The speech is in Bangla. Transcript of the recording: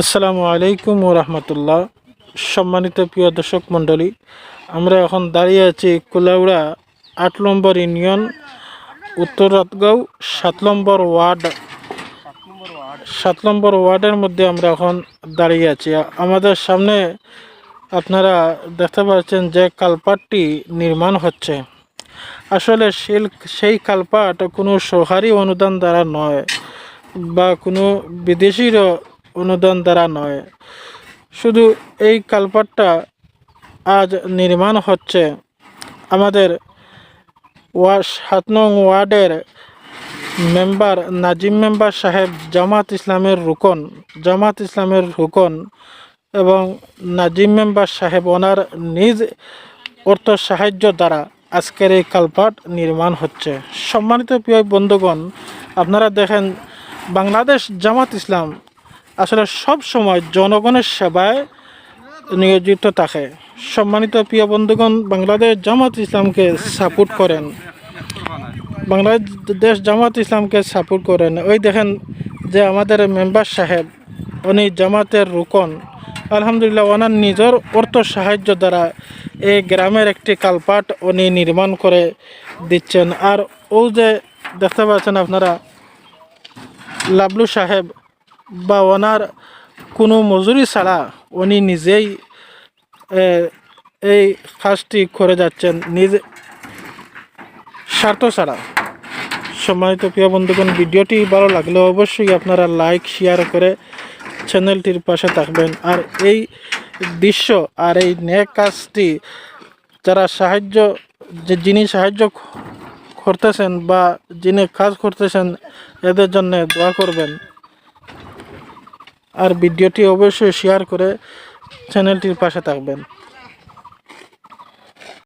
আসসালামু আলাইকুম ও রহমতুল্লাহ। সম্মানিত প্রিয় দর্শক মণ্ডলী, আমরা এখন দাঁড়িয়ে আছি কুলাউড়া আট নম্বর ইউনিয়ন, উত্তর রাতগাঁও, সাত নম্বর ওয়ার্ড, সাত নম্বর ওয়ার্ডের মধ্যে আমরা এখন দাঁড়িয়ে আছি। আমাদের সামনে আপনারা দেখতে পাচ্ছেন যে কালপাটটি নির্মাণ হচ্ছে। আসলে সেই সেই কালপাট কোনো সরকারি অনুদান দ্বারা নয়, বা কোনো বিদেশির অনুদান দ্বারা নয়। শুধু এই কালপাটটা আজ নির্মাণ হচ্ছে। আমাদের ওয়া সাত নং ওয়ার্ডের মেম্বার নাজিম মেম্বার সাহেব জামাত ইসলামের রুকন, জামাত ইসলামের রুকন এবং নাজিম মেম্বার সাহেব ওনার নিজ অর্থ সাহায্য দ্বারা আজকের এই কালপাট নির্মাণ হচ্ছে। সম্মানিত প্রিয় বন্ধুগণ, আপনারা দেখেন বাংলাদেশ জামাত ইসলাম আসলে সব সময় জনগণের সেবায় নিয়োজিত থাকে। সম্মানিত প্রিয় বন্ধুগণ, বাংলাদেশ জামাত ইসলামকে সাপোর্ট করেন। বাংলাদেশ জামাত ইসলামকে সাপোর্ট করেন। ওই দেখেন যে আমাদের মেম্বার সাহেব, উনি জামাতের রুকন। আলহামদুলিল্লাহ, ওনার নিজের অর্থ সাহায্য দ্বারা এই গ্রামের একটি কালপাট উনি নির্মাণ করে দিচ্ছেন। আর ও যে দেখতে পাচ্ছেন আপনারা, লাবলু সাহেব বা ওনার কোনো মজুরি ছাড়া উনি নিজেই এই কাজটি করে যাচ্ছেন। নিজে স্বার্থ ছাড়া। সম্মানিত প্রিয় বন্ধুগণ, ভিডিওটি ভালো লাগলে অবশ্যই আপনারা লাইক শেয়ার করে চ্যানেলটির পাশে থাকবেন। আর এই দৃশ্য আর এই নেক কাজটি যারা সাহায্য, যে যিনি সাহায্য করতেছেন বা যিনি কাজ করতেছেন, এদের জন্য দোয়া করবেন। আর ভিডিওটি অবশ্যই শেয়ার করে চ্যানেলটির পাশে থাকবেন।